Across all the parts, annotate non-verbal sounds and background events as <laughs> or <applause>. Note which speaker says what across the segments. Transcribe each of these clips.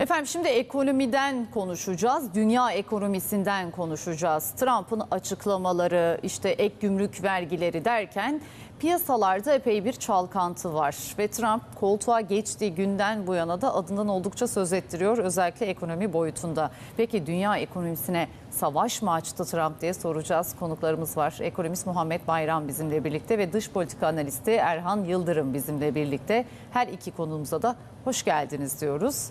Speaker 1: Efendim şimdi ekonomiden konuşacağız. Dünya ekonomisinden konuşacağız. Trump'ın açıklamaları, işte ek gümrük vergileri derken piyasalarda epey bir çalkantı var. Ve Trump koltuğa geçtiği günden bu yana da adından oldukça söz ettiriyor. Özellikle ekonomi boyutunda. Peki dünya ekonomisine savaş mı açtı Trump diye soracağız. Konuklarımız var. Ekonomist Muhammed Bayram bizimle birlikte ve dış politika analisti Erhan Yıldırım bizimle birlikte. Her iki konumuza da hoş geldiniz diyoruz.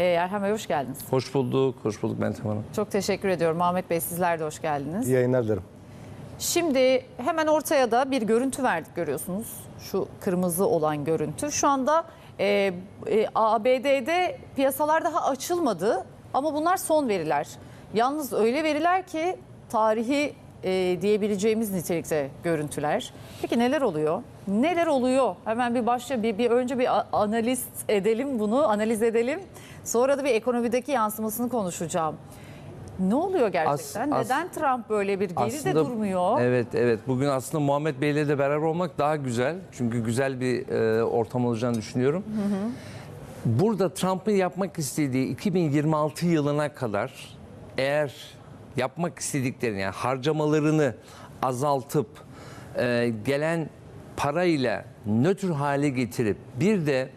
Speaker 1: Ee, Erhan Bey hoş geldiniz.
Speaker 2: Hoş bulduk, hoş bulduk Meltem Hanım.
Speaker 1: Çok teşekkür ediyorum. Muhammed Bey sizler de hoş geldiniz.
Speaker 3: İyi yayınlar dilerim.
Speaker 1: Şimdi hemen ortaya da bir görüntü verdik görüyorsunuz. Şu kırmızı olan görüntü. Şu anda e, e, ABD'de piyasalar daha açılmadı ama bunlar son veriler. Yalnız öyle veriler ki tarihi e, diyebileceğimiz nitelikte görüntüler. Peki neler oluyor? Neler oluyor? Hemen bir başla bir, bir önce bir analiz edelim bunu, analiz edelim. Sonra da bir ekonomideki yansımasını konuşacağım. Ne oluyor gerçekten?
Speaker 2: As- as-
Speaker 1: Neden Trump böyle bir geride durmuyor?
Speaker 2: Evet, evet. Bugün aslında Muhammed Bey'le de beraber olmak daha güzel. Çünkü güzel bir e, ortam olacağını düşünüyorum. Burada Trump'ın yapmak istediği 2026 yılına kadar eğer yapmak istediklerini yani harcamalarını azaltıp e, gelen parayla nötr hale getirip bir de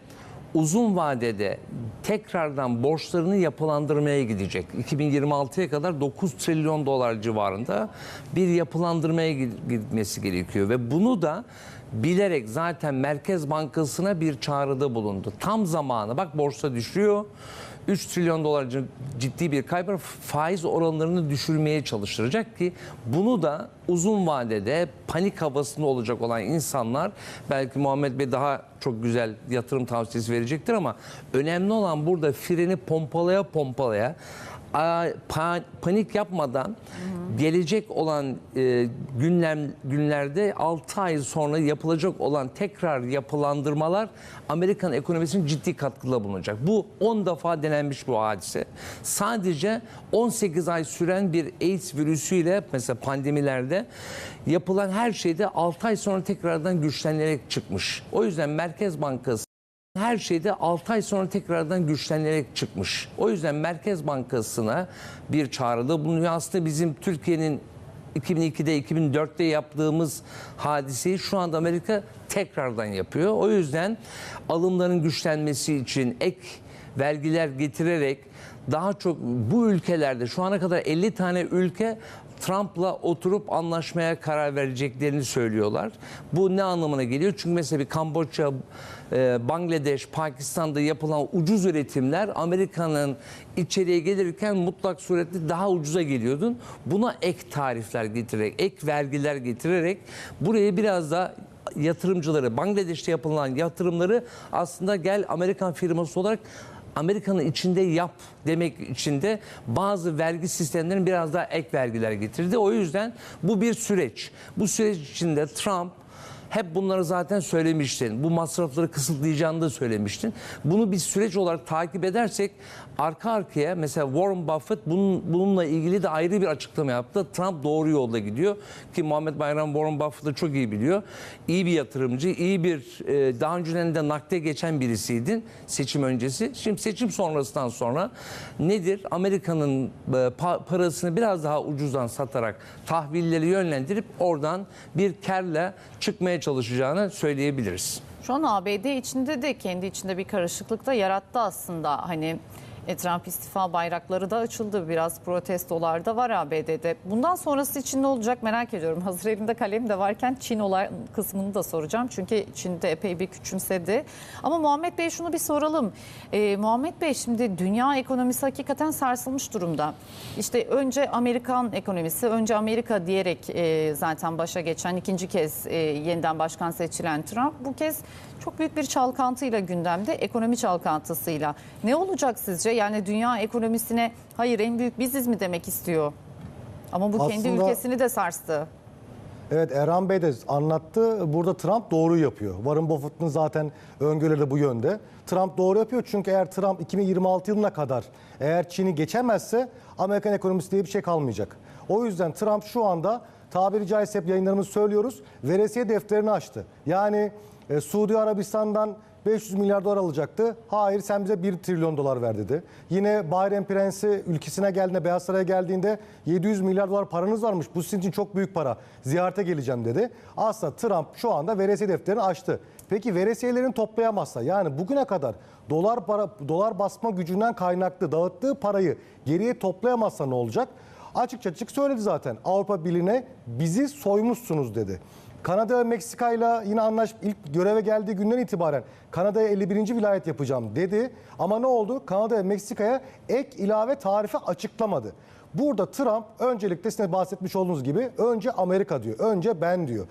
Speaker 2: uzun vadede tekrardan borçlarını yapılandırmaya gidecek. 2026'ya kadar 9 trilyon dolar civarında bir yapılandırmaya gitmesi gerekiyor ve bunu da bilerek zaten Merkez Bankası'na bir çağrıda bulundu. Tam zamanı bak borsa düşüyor. 3 trilyon dolar ciddi bir var. faiz oranlarını düşürmeye çalıştıracak ki bunu da uzun vadede panik havasında olacak olan insanlar belki Muhammed Bey daha çok güzel yatırım tavsiyesi verecektir ama önemli olan burada freni pompalaya pompalaya panik yapmadan gelecek olan e, günler, günlerde 6 ay sonra yapılacak olan tekrar yapılandırmalar Amerikan ekonomisinin ciddi katkıda bulunacak. Bu 10 defa denenmiş bu hadise. Sadece 18 ay süren bir AIDS virüsüyle mesela pandemilerde yapılan her şeyde 6 ay sonra tekrardan güçlenerek çıkmış. O yüzden Merkez Bankası her şeyde 6 ay sonra tekrardan güçlenerek çıkmış. O yüzden Merkez Bankası'na bir çağrıda bulunuyor. Aslında bizim Türkiye'nin 2002'de 2004'te yaptığımız hadiseyi şu anda Amerika tekrardan yapıyor. O yüzden alımların güçlenmesi için ek vergiler getirerek daha çok bu ülkelerde şu ana kadar 50 tane ülke Trump'la oturup anlaşmaya karar vereceklerini söylüyorlar. Bu ne anlamına geliyor? Çünkü mesela bir Kamboçya, e, Bangladeş, Pakistan'da yapılan ucuz üretimler Amerika'nın içeriye gelirken mutlak surette daha ucuza geliyordun. Buna ek tarifler getirerek, ek vergiler getirerek buraya biraz da yatırımcıları, Bangladeş'te yapılan yatırımları aslında gel Amerikan firması olarak Amerika'nın içinde yap demek için de bazı vergi sistemlerinin biraz daha ek vergiler getirdi. O yüzden bu bir süreç. Bu süreç içinde Trump hep bunları zaten söylemiştin. Bu masrafları kısıtlayacağını da söylemiştin. Bunu bir süreç olarak takip edersek arka arkaya mesela Warren Buffett bunun, bununla ilgili de ayrı bir açıklama yaptı. Trump doğru yolda gidiyor ki Muhammed Bayram Warren Buffett'ı çok iyi biliyor. İyi bir yatırımcı, iyi bir e, daha önceden de nakde geçen birisiydin seçim öncesi. Şimdi seçim sonrasından sonra nedir? Amerika'nın e, pa- parasını biraz daha ucuzdan satarak tahvilleri yönlendirip oradan bir karla çıkmaya çalışacağını söyleyebiliriz.
Speaker 1: Şu an ABD içinde de kendi içinde bir karışıklık da yarattı aslında. Hani e, Trump istifa bayrakları da açıldı. Biraz protestolar da var ABD'de. Bundan sonrası için ne olacak merak ediyorum. Hazır elimde kalem de varken Çin olay kısmını da soracağım. Çünkü Çin'de epey bir küçümsedi. Ama Muhammed Bey şunu bir soralım. E, Muhammed Bey şimdi dünya ekonomisi hakikaten sarsılmış durumda. İşte önce Amerikan ekonomisi, önce Amerika diyerek e, zaten başa geçen ikinci kez e, yeniden başkan seçilen Trump bu kez çok büyük bir çalkantıyla gündemde, ekonomi çalkantısıyla. Ne olacak sizce? Yani dünya ekonomisine hayır en büyük biziz mi demek istiyor? Ama bu kendi
Speaker 3: Aslında-
Speaker 1: ülkesini de sarstı.
Speaker 3: Evet Erhan Bey de anlattı. Burada Trump doğru yapıyor. Warren Buffett'ın zaten öngörüleri de bu yönde. Trump doğru yapıyor çünkü eğer Trump 2026 yılına kadar eğer Çin'i geçemezse Amerikan ekonomisi diye bir şey kalmayacak. O yüzden Trump şu anda tabiri caizse hep yayınlarımızı söylüyoruz. Veresiye defterini açtı. Yani e, Suudi Arabistan'dan 500 milyar dolar alacaktı. Hayır sen bize 1 trilyon dolar ver dedi. Yine Bahreyn Prensi ülkesine geldiğinde, Beyaz Saray'a geldiğinde 700 milyar dolar paranız varmış. Bu sizin için çok büyük para. Ziyarete geleceğim dedi. Aslında Trump şu anda veresiye defterini açtı. Peki veresiyelerini toplayamazsa yani bugüne kadar dolar para dolar basma gücünden kaynaklı dağıttığı parayı geriye toplayamazsa ne olacak? Açıkça açık söyledi zaten. Avrupa Birliği'ne bizi soymuşsunuz dedi. Kanada ve Meksika ile yine anlaş ilk göreve geldiği günden itibaren Kanada'ya 51. vilayet yapacağım dedi. Ama ne oldu? Kanada ve Meksika'ya ek ilave tarife açıklamadı. Burada Trump öncelikle size bahsetmiş olduğunuz gibi önce Amerika diyor. Önce ben diyor.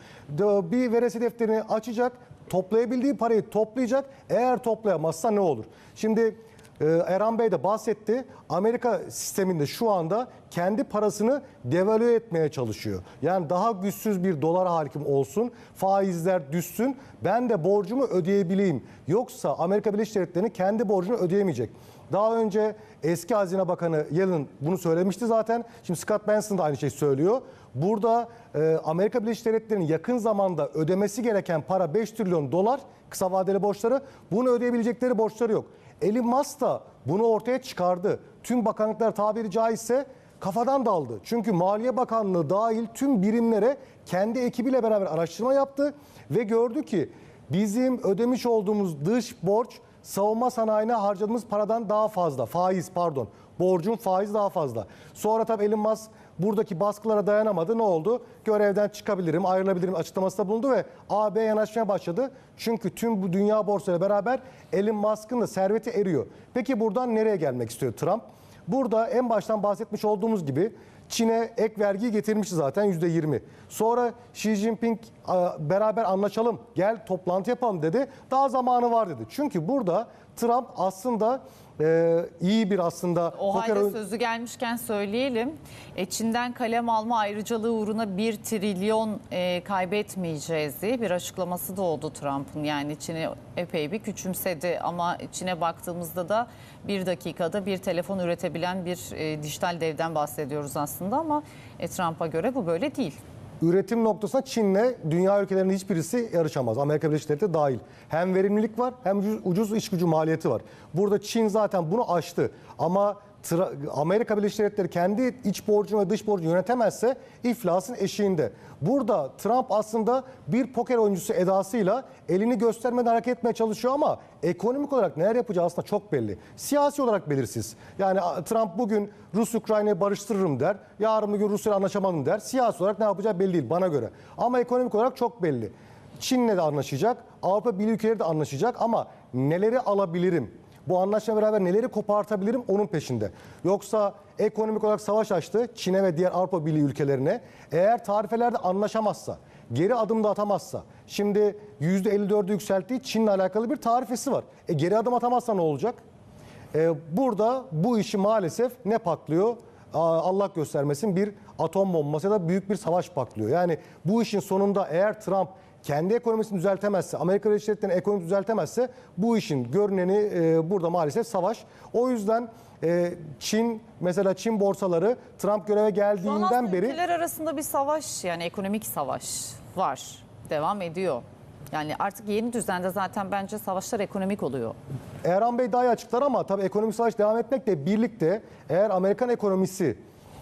Speaker 3: Bir veresi defterini açacak. Toplayabildiği parayı toplayacak. Eğer toplayamazsa ne olur? Şimdi Erhan Bey de bahsetti. Amerika sisteminde şu anda kendi parasını devalüe etmeye çalışıyor. Yani daha güçsüz bir dolar hakim olsun, faizler düşsün, ben de borcumu ödeyebileyim. Yoksa Amerika Birleşik Devletleri'nin kendi borcunu ödeyemeyecek. Daha önce eski Hazine Bakanı Yellen bunu söylemişti zaten. Şimdi Scott Benson da aynı şeyi söylüyor. Burada e, Amerika Birleşik Devletleri'nin yakın zamanda ödemesi gereken para 5 trilyon dolar kısa vadeli borçları. Bunu ödeyebilecekleri borçları yok. Elon Musk da bunu ortaya çıkardı. Tüm bakanlıklar tabiri caizse kafadan daldı. Çünkü Maliye Bakanlığı dahil tüm birimlere kendi ekibiyle beraber araştırma yaptı ve gördü ki bizim ödemiş olduğumuz dış borç savunma sanayine harcadığımız paradan daha fazla. Faiz pardon. Borcun faizi daha fazla. Sonra tabii Elon Musk buradaki baskılara dayanamadı. Ne oldu? Görevden çıkabilirim, ayrılabilirim açıklamasında bulundu ve AB'ye yanaşmaya başladı. Çünkü tüm bu dünya borsayla beraber Elon Musk'ın da serveti eriyor. Peki buradan nereye gelmek istiyor Trump? Burada en baştan bahsetmiş olduğumuz gibi Çin'e ek vergi getirmişti zaten %20. Sonra Xi Jinping "Aa, beraber anlaşalım gel toplantı yapalım dedi. Daha zamanı var dedi. Çünkü burada Trump aslında e, iyi bir aslında
Speaker 1: O halde
Speaker 3: oyun-
Speaker 1: sözü gelmişken söyleyelim. E, Çin'den kalem alma ayrıcalığı uğruna 1 trilyon e, kaybetmeyeceğiz diye bir açıklaması da oldu Trump'ın. Yani Çin'i epey bir küçümsedi ama Çin'e baktığımızda da bir dakikada bir telefon üretebilen bir e, dijital devden bahsediyoruz aslında ama e, Trump'a göre bu böyle değil.
Speaker 3: Üretim noktasında Çin'le dünya ülkelerinin hiçbirisi yarışamaz. Amerika Birleşik Devletleri dahil. Hem verimlilik var hem ucuz, ucuz iş gücü maliyeti var. Burada Çin zaten bunu aştı. Ama Amerika Birleşik Devletleri kendi iç borcunu ve dış borcunu yönetemezse iflasın eşiğinde. Burada Trump aslında bir poker oyuncusu edasıyla elini göstermeden hareket etmeye çalışıyor ama ekonomik olarak neler yapacağı aslında çok belli. Siyasi olarak belirsiz. Yani Trump bugün Rus-Ukrayna'yı barıştırırım der. Yarın bir gün Rusya'yla anlaşamadım der. Siyasi olarak ne yapacağı belli değil bana göre. Ama ekonomik olarak çok belli. Çin'le de anlaşacak. Avrupa Birliği ülkeleri de anlaşacak ama neleri alabilirim? Bu anlaşma beraber neleri kopartabilirim onun peşinde. Yoksa ekonomik olarak savaş açtı Çin'e ve diğer Avrupa Birliği ülkelerine. Eğer tarifelerde anlaşamazsa, geri adım da atamazsa, şimdi %54'ü yükselttiği Çin'le alakalı bir tarifesi var. E geri adım atamazsa ne olacak? E, burada bu işi maalesef ne patlıyor? Allah göstermesin bir atom bombası ya da büyük bir savaş patlıyor. Yani bu işin sonunda eğer Trump kendi ekonomisini düzeltemezse, Amerika Birleşik Devletleri'nin ekonomisini düzeltemezse bu işin görüneni e, burada maalesef savaş. O yüzden e, Çin mesela Çin borsaları Trump göreve geldiğinden beri
Speaker 1: ülkeler arasında bir savaş yani ekonomik savaş var. Devam ediyor. Yani artık yeni düzende zaten bence savaşlar ekonomik oluyor.
Speaker 3: Erhan Bey daha iyi açıklar ama tabii ekonomik savaş devam etmekle birlikte eğer Amerikan ekonomisi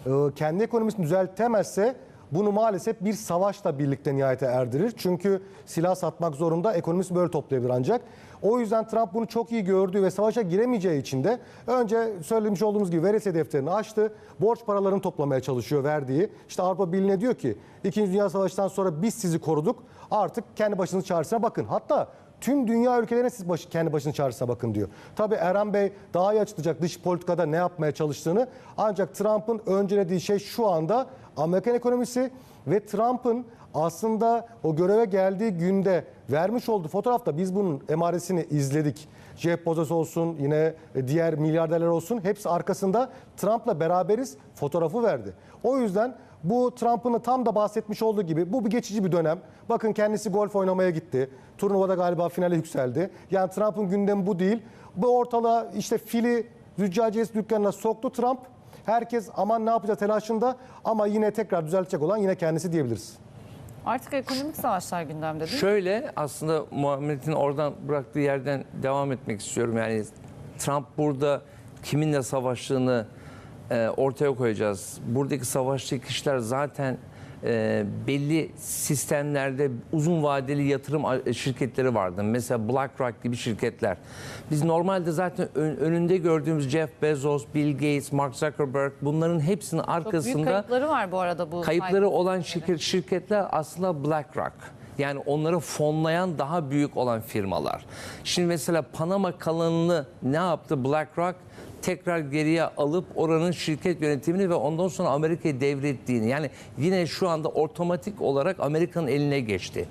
Speaker 3: e, kendi ekonomisini düzeltemezse bunu maalesef bir savaşla birlikte nihayete erdirir. Çünkü silah satmak zorunda ekonomisi böyle toplayabilir ancak. O yüzden Trump bunu çok iyi gördüğü ve savaşa giremeyeceği için de önce söylemiş olduğumuz gibi veresiye defterini açtı. Borç paralarını toplamaya çalışıyor verdiği. İşte Avrupa Birliği'ne diyor ki 2. Dünya Savaşı'ndan sonra biz sizi koruduk. Artık kendi başınızın çaresine bakın. Hatta Tüm dünya ülkelerine siz başı, kendi başının çaresine bakın diyor. Tabii Erhan Bey daha iyi açıklayacak dış politikada ne yapmaya çalıştığını. Ancak Trump'ın öncelediği şey şu anda Amerikan ekonomisi ve Trump'ın aslında o göreve geldiği günde vermiş olduğu fotoğrafta biz bunun emaresini izledik. Jeff Bezos olsun yine diğer milyarderler olsun hepsi arkasında Trump'la beraberiz fotoğrafı verdi. O yüzden bu Trump'ın tam da bahsetmiş olduğu gibi bu bir geçici bir dönem. Bakın kendisi golf oynamaya gitti. Turnuvada galiba finale yükseldi. Yani Trump'ın gündemi bu değil. Bu ortalığa işte fili züccaciyesi dükkanına soktu Trump. Herkes aman ne yapacağız telaşında ama yine tekrar düzeltecek olan yine kendisi diyebiliriz.
Speaker 1: Artık ekonomik savaşlar gündemde değil mi?
Speaker 2: Şöyle aslında Muhammed'in oradan bıraktığı yerden devam etmek istiyorum. Yani Trump burada kiminle savaştığını e, ortaya koyacağız. Buradaki savaştığı kişiler zaten e, belli sistemlerde uzun vadeli yatırım şirketleri vardı. Mesela BlackRock gibi şirketler. Biz normalde zaten ön- önünde gördüğümüz Jeff Bezos, Bill Gates, Mark Zuckerberg bunların hepsinin
Speaker 1: Çok büyük
Speaker 2: arkasında
Speaker 1: kayıpları var bu arada bu.
Speaker 2: Kayıpları olan şirket, şirketler aslında BlackRock. Yani onları fonlayan daha büyük olan firmalar. Şimdi mesela Panama kanalını ne yaptı BlackRock? Tekrar geriye alıp oranın şirket yönetimini ve ondan sonra Amerika'ya devrettiğini. Yani yine şu anda otomatik olarak Amerika'nın eline geçti.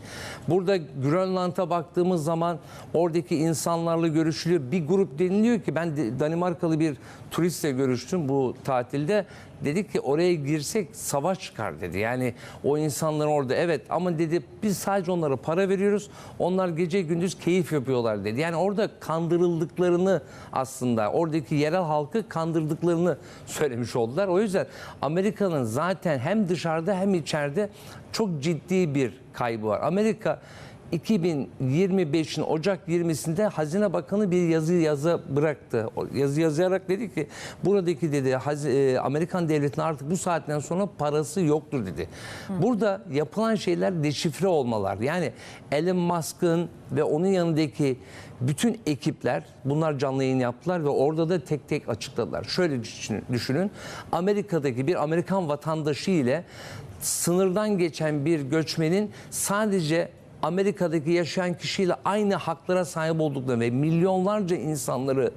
Speaker 2: Burada Grönland'a baktığımız zaman oradaki insanlarla görüşülüyor. Bir grup deniliyor ki ben Danimarkalı bir turistle görüştüm bu tatilde. Dedik ki oraya girsek savaş çıkar dedi. Yani o insanlar orada evet ama dedi biz sadece onlara para veriyoruz. Onlar gece gündüz keyif yapıyorlar dedi. Yani orada kandırıldıklarını aslında oradaki yerel halkı kandırdıklarını <laughs> söylemiş oldular. O yüzden Amerika'nın zaten hem dışarıda hem içeride çok ciddi bir kaybı var. Amerika 2025'in Ocak 20'sinde Hazine Bakanı bir yazı yazı bıraktı. O yazı yazarak dedi ki buradaki dedi Haz- e, Amerikan devletinin artık bu saatten sonra parası yoktur dedi. Burada yapılan şeyler deşifre olmalar. Yani Elon Musk'ın ve onun yanındaki bütün ekipler bunlar canlı yayın yaptılar ve orada da tek tek açıkladılar. Şöyle düşünün, düşünün. Amerika'daki bir Amerikan vatandaşı ile sınırdan geçen bir göçmenin sadece Amerika'daki yaşayan kişiyle aynı haklara sahip olduklarını ve milyonlarca insanları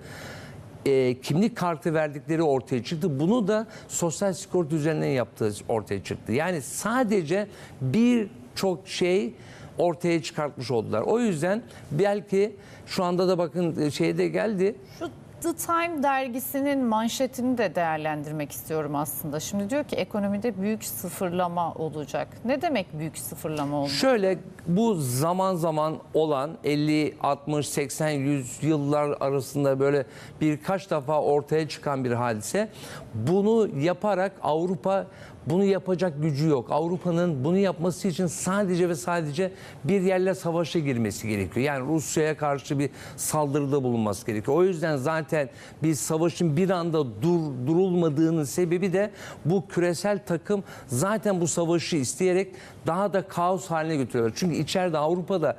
Speaker 2: e, kimlik kartı verdikleri ortaya çıktı. Bunu da sosyal sigorta üzerinden yaptığı ortaya çıktı. Yani sadece birçok şey ortaya çıkartmış oldular. O yüzden belki şu anda da bakın e, şeyde geldi.
Speaker 1: Şu The Time dergisinin manşetini de değerlendirmek istiyorum aslında. Şimdi diyor ki ekonomide büyük sıfırlama olacak. Ne demek büyük sıfırlama olacak?
Speaker 2: Şöyle bu zaman zaman olan 50, 60, 80, 100 yıllar arasında böyle birkaç defa ortaya çıkan bir hadise. Bunu yaparak Avrupa bunu yapacak gücü yok. Avrupa'nın bunu yapması için sadece ve sadece bir yerle savaşa girmesi gerekiyor. Yani Rusya'ya karşı bir saldırıda bulunması gerekiyor. O yüzden zaten bir savaşın bir anda dur, durulmadığının sebebi de bu küresel takım zaten bu savaşı isteyerek daha da kaos haline götürüyorlar. Çünkü içeride Avrupa'da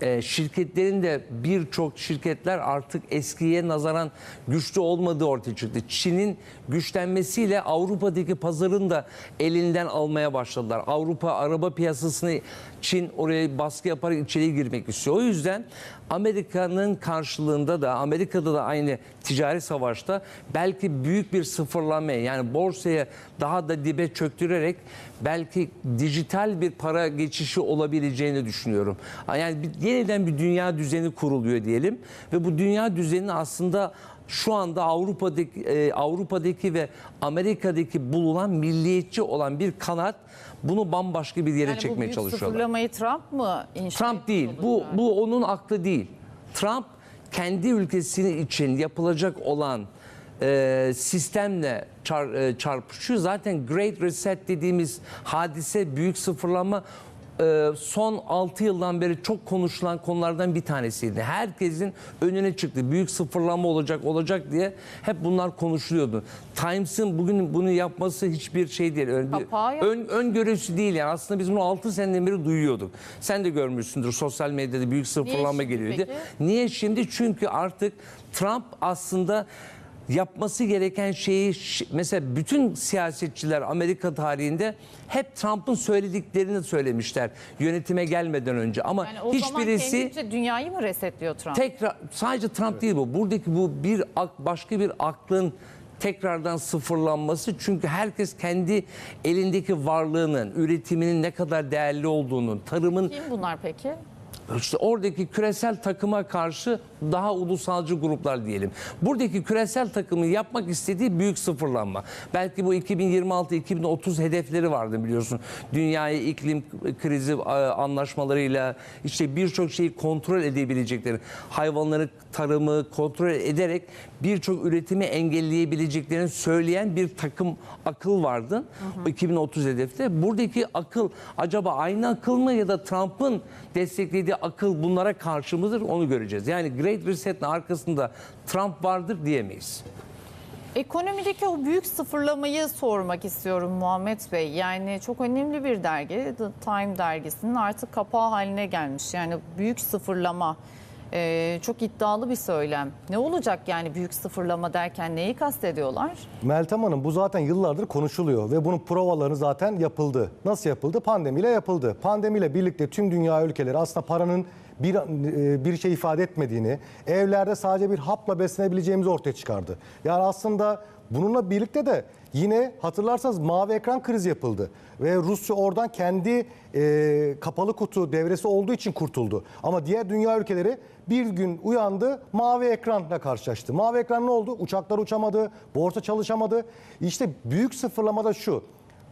Speaker 2: e, şirketlerin de birçok şirketler artık eskiye nazaran güçlü olmadığı ortaya çıktı. Çin'in güçlenmesiyle Avrupa'daki pazarın da elinden almaya başladılar. Avrupa araba piyasasını Çin oraya baskı yaparak içeriye girmek istiyor. O yüzden Amerika'nın karşılığında da Amerika'da da aynı ticari savaşta belki büyük bir sıfırlanma yani borsaya daha da dibe çöktürerek belki dijital bir para geçişi olabileceğini düşünüyorum. Yani bir, yeniden bir dünya düzeni kuruluyor diyelim ve bu dünya düzenini aslında şu anda Avrupa'daki e, Avrupa'daki ve Amerika'daki bulunan milliyetçi olan bir kanat bunu bambaşka bir yere
Speaker 1: Yani bu
Speaker 2: çekmeye
Speaker 1: büyük
Speaker 2: çalışıyorlar.
Speaker 1: sıfırlamayı Trump mı inşa
Speaker 2: Trump değil. Bu
Speaker 1: olacak?
Speaker 2: bu onun aklı değil. Trump kendi ülkesinin için yapılacak olan e, sistemle çar- e, çarpışıyor. Zaten Great Reset dediğimiz hadise büyük sıfırlama e, son 6 yıldan beri çok konuşulan konulardan bir tanesiydi. Herkesin önüne çıktı. Büyük sıfırlama olacak olacak diye hep bunlar konuşuluyordu. Times'ın bugün bunu yapması hiçbir şey değil. Ön, ön, öngörüsü değil yani. Aslında biz bunu 6 seneden beri duyuyorduk. Sen de görmüşsündür sosyal medyada büyük sıfırlama
Speaker 1: şimdi
Speaker 2: geliyordu.
Speaker 1: peki?
Speaker 2: Niye şimdi? Çünkü artık Trump aslında yapması gereken şeyi mesela bütün siyasetçiler Amerika tarihinde hep Trump'ın söylediklerini söylemişler yönetime gelmeden önce ama
Speaker 1: Yani o zaman
Speaker 2: hiçbirisi
Speaker 1: kendince dünyayı mı resetliyor Trump?
Speaker 2: tekrar sadece Trump değil bu. Buradaki bu bir başka bir aklın tekrardan sıfırlanması çünkü herkes kendi elindeki varlığının, üretiminin ne kadar değerli olduğunu, tarımın
Speaker 1: Kim bunlar peki?
Speaker 2: işte oradaki küresel takıma karşı daha ulusalcı gruplar diyelim. Buradaki küresel takımı yapmak istediği büyük sıfırlanma. Belki bu 2026-2030 hedefleri vardı biliyorsun. Dünyayı iklim krizi e, anlaşmalarıyla işte birçok şeyi kontrol edebilecekleri, hayvanları tarımı kontrol ederek birçok üretimi engelleyebileceklerini söyleyen bir takım akıl vardı. O 2030 hedefte. Buradaki akıl acaba aynı akıl mı ya da Trump'ın desteklediği akıl bunlara karşı mıdır onu göreceğiz. Yani Great Reset'in arkasında Trump vardır diyemeyiz.
Speaker 1: Ekonomideki o büyük sıfırlamayı sormak istiyorum Muhammed Bey. Yani çok önemli bir dergi The Time dergisinin artık kapağı haline gelmiş. Yani büyük sıfırlama e, çok iddialı bir söylem. Ne olacak yani büyük sıfırlama derken neyi kastediyorlar?
Speaker 3: Meltem Hanım bu zaten yıllardır konuşuluyor ve bunun provaları zaten yapıldı. Nasıl yapıldı? Pandemiyle yapıldı. Pandemiyle birlikte tüm dünya ülkeleri aslında paranın bir e, bir şey ifade etmediğini, evlerde sadece bir hapla beslenebileceğimizi ortaya çıkardı. Yani aslında bununla birlikte de yine hatırlarsanız mavi ekran krizi yapıldı ve Rusya oradan kendi e, kapalı kutu devresi olduğu için kurtuldu. Ama diğer dünya ülkeleri bir gün uyandı mavi ekranla karşılaştı. Mavi ekran ne oldu? Uçaklar uçamadı, borsa çalışamadı. İşte büyük sıfırlamada şu.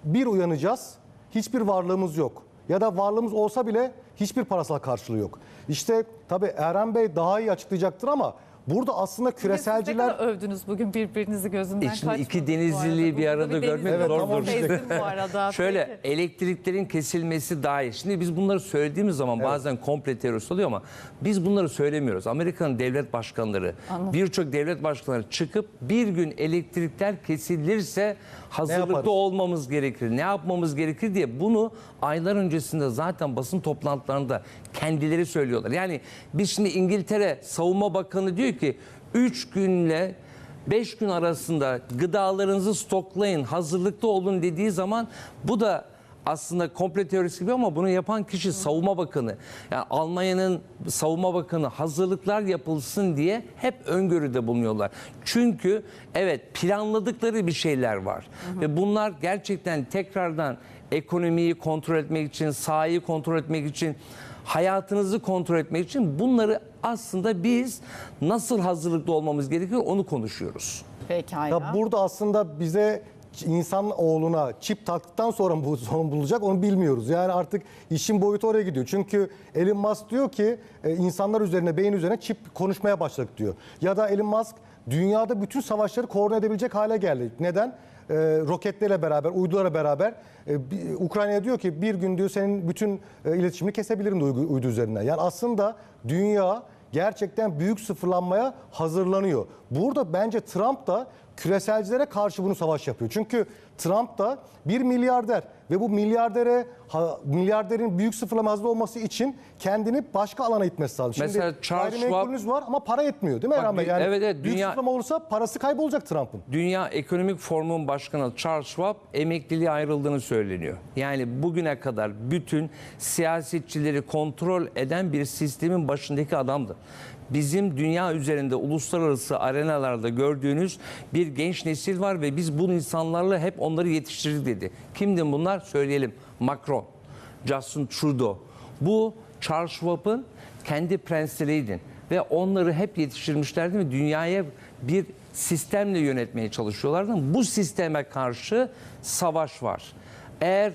Speaker 3: Bir uyanacağız, hiçbir varlığımız yok. Ya da varlığımız olsa bile hiçbir parasal karşılığı yok. İşte tabii Eren Bey daha iyi açıklayacaktır ama burada aslında
Speaker 1: ne
Speaker 3: küreselciler...
Speaker 1: kadar övdünüz bugün birbirinizi gözünden
Speaker 2: E şimdi iki
Speaker 1: kaçmadınız bu
Speaker 2: denizliliği
Speaker 1: arada.
Speaker 2: bir arada
Speaker 1: deniz
Speaker 2: görmek
Speaker 1: yok.
Speaker 3: zordur.
Speaker 1: Bu arada. <laughs>
Speaker 2: Şöyle
Speaker 1: Peki.
Speaker 2: elektriklerin kesilmesi daha iyi. Şimdi biz bunları söylediğimiz zaman bazen komple terörist oluyor ama biz bunları söylemiyoruz. Amerika'nın devlet başkanları, birçok devlet başkanları çıkıp bir gün elektrikler kesilirse hazırlıklı olmamız gerekir. Ne yapmamız gerekir diye bunu aylar öncesinde zaten basın toplantılarında kendileri söylüyorlar. Yani biz şimdi İngiltere Savunma Bakanı diyor ki 3 günle 5 gün arasında gıdalarınızı stoklayın, hazırlıklı olun dediği zaman bu da aslında komple teorisi gibi ama bunu yapan kişi savunma bakanı. Yani Almanya'nın savunma bakanı hazırlıklar yapılsın diye hep öngörüde bulunuyorlar. Çünkü evet planladıkları bir şeyler var. Ve bunlar gerçekten tekrardan ekonomiyi kontrol etmek için, sahayı kontrol etmek için, hayatınızı kontrol etmek için bunları aslında biz nasıl hazırlıklı olmamız gerekiyor onu konuşuyoruz.
Speaker 1: Pekala.
Speaker 3: Ya burada aslında bize insan oğluna çip taktıktan sonra mı bu son bulacak onu bilmiyoruz. Yani artık işin boyutu oraya gidiyor. Çünkü Elon Musk diyor ki e, insanlar üzerine, beyin üzerine çip konuşmaya başladık diyor. Ya da Elon Musk dünyada bütün savaşları koordine edebilecek hale geldi. Neden? E, roketlerle beraber, uydulara beraber e, bir- diyor ki bir gün diyor senin bütün e, iletişimini kesebilirim diyor uydu, uydu üzerinden. Yani aslında dünya gerçekten büyük sıfırlanmaya hazırlanıyor. Burada bence Trump da küreselcilere karşı bunu savaş yapıyor. Çünkü Trump da bir milyarder ve bu milyardere milyarderin büyük sıfırlama hazır olması için kendini başka alana itmesi lazım.
Speaker 2: Mesela Charles
Speaker 3: gayrimenkulünüz var ama para etmiyor değil mi Eren Bey? Yani
Speaker 2: evet, evet,
Speaker 3: büyük
Speaker 2: dünya-
Speaker 3: sıfırlama olursa parası kaybolacak Trump'ın.
Speaker 2: Dünya Ekonomik Forum'un başkanı Charles Schwab emekliliğe ayrıldığını söyleniyor. Yani bugüne kadar bütün siyasetçileri kontrol eden bir sistemin başındaki adamdı. Bizim dünya üzerinde uluslararası arenalarda gördüğünüz bir genç nesil var ve biz bu insanlarla hep onları yetiştirdik dedi. Kimdi bunlar? Söyleyelim. Macron, Justin Trudeau. Bu Charles Schwab'ın kendi prensleriydi ve onları hep yetiştirmişlerdi ve dünyaya bir sistemle yönetmeye çalışıyorlardı. Bu sisteme karşı savaş var. Eğer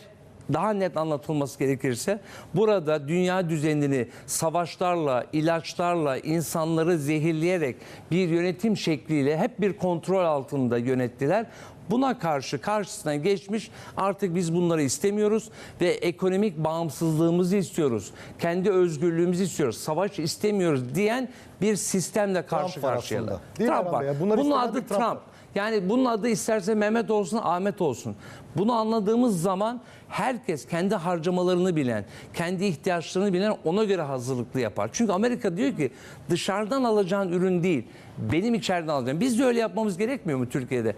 Speaker 2: daha net anlatılması gerekirse burada dünya düzenini savaşlarla, ilaçlarla, insanları zehirleyerek bir yönetim şekliyle hep bir kontrol altında yönettiler. Buna karşı karşısına geçmiş artık biz bunları istemiyoruz ve ekonomik bağımsızlığımızı istiyoruz. Kendi özgürlüğümüzü istiyoruz. Savaş istemiyoruz diyen bir sistemle karşı
Speaker 3: Trump
Speaker 2: karşıyalar. Trump var. Bunun adı
Speaker 3: Trump
Speaker 2: Trump. Yani bunun adı isterse Mehmet olsun, Ahmet olsun. Bunu anladığımız zaman herkes kendi harcamalarını bilen, kendi ihtiyaçlarını bilen ona göre hazırlıklı yapar. Çünkü Amerika diyor ki dışarıdan alacağın ürün değil, benim içeriden alacağım. Biz de öyle yapmamız gerekmiyor mu Türkiye'de?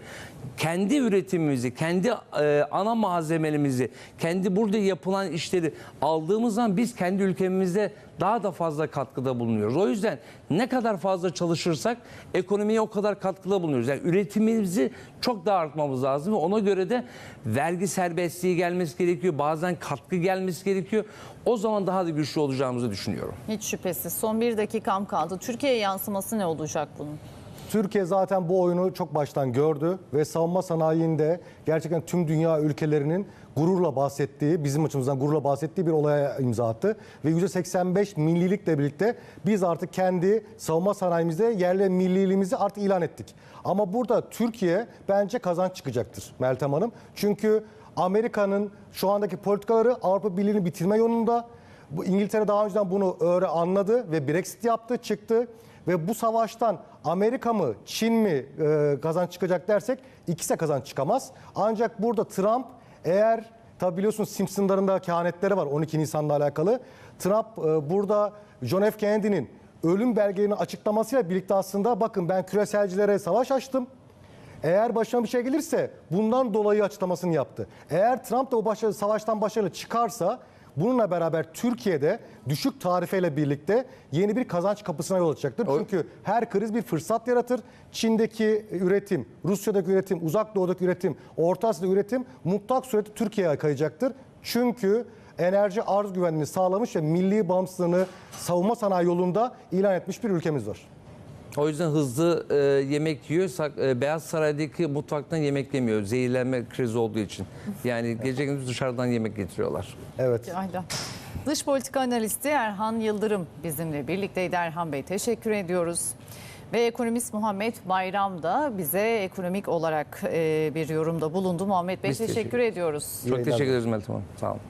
Speaker 2: Kendi üretimimizi, kendi e, ana malzemelerimizi, kendi burada yapılan işleri aldığımız zaman biz kendi ülkemizde daha da fazla katkıda bulunuyoruz. O yüzden ne kadar fazla çalışırsak ekonomiye o kadar katkıda bulunuyoruz. Yani üretimimizi çok daha artmamız lazım ve ona göre de vergi serbestliği gelmesi gerekiyor. Bazen katkı gelmesi gerekiyor. O zaman daha da güçlü olacağımızı düşünüyorum.
Speaker 1: Hiç şüphesiz. Son bir dakikam kaldı. Türkiye'ye yansıması ne olacak bunun?
Speaker 3: Türkiye zaten bu oyunu çok baştan gördü ve savunma sanayinde gerçekten tüm dünya ülkelerinin gururla bahsettiği, bizim açımızdan gururla bahsettiği bir olaya imza attı. Ve %85 millilikle birlikte biz artık kendi savunma sanayimizde yerli milliliğimizi artık ilan ettik. Ama burada Türkiye bence kazanç çıkacaktır Meltem Hanım. Çünkü Amerika'nın şu andaki politikaları Avrupa Birliği'ni bitirme yolunda. Bu İngiltere daha önceden bunu öyle anladı ve Brexit yaptı, çıktı. Ve bu savaştan Amerika mı, Çin mi e, kazanç çıkacak dersek ikisi de kazanç çıkamaz. Ancak burada Trump eğer tabi biliyorsunuz Simpsonların da kehanetleri var 12 Nisan'la alakalı. Trump e, burada John F. Kennedy'nin ölüm belgelerini açıklamasıyla birlikte aslında bakın ben küreselcilere savaş açtım. Eğer başına bir şey gelirse bundan dolayı açıklamasını yaptı. Eğer Trump da o başarı, savaştan başarılı çıkarsa bununla beraber Türkiye'de düşük tarifeyle birlikte yeni bir kazanç kapısına yol açacaktır. Çünkü her kriz bir fırsat yaratır. Çin'deki üretim, Rusya'daki üretim, Uzak Doğu'daki üretim, Orta Asya'daki üretim mutlak surette Türkiye'ye kayacaktır. Çünkü enerji arz güvenliğini sağlamış ve milli bağımsızlığını savunma sanayi yolunda ilan etmiş bir ülkemiz var.
Speaker 2: O yüzden hızlı e, yemek yiyorsak e, Beyaz Saray'daki mutfaktan yemek yemiyor. Zehirlenme krizi olduğu için. Yani gece gündüz dışarıdan yemek getiriyorlar.
Speaker 3: Evet.
Speaker 1: Aynen. Dış politika analisti Erhan Yıldırım bizimle birlikteydi. Erhan Bey teşekkür ediyoruz. Ve ekonomist Muhammed Bayram da bize ekonomik olarak e, bir yorumda bulundu. Muhammed Bey
Speaker 2: Biz
Speaker 1: teşekkür,
Speaker 2: teşekkür-
Speaker 1: ediyoruz.
Speaker 2: Çok teşekkür ederiz Meltem Hanım. Sağ olun.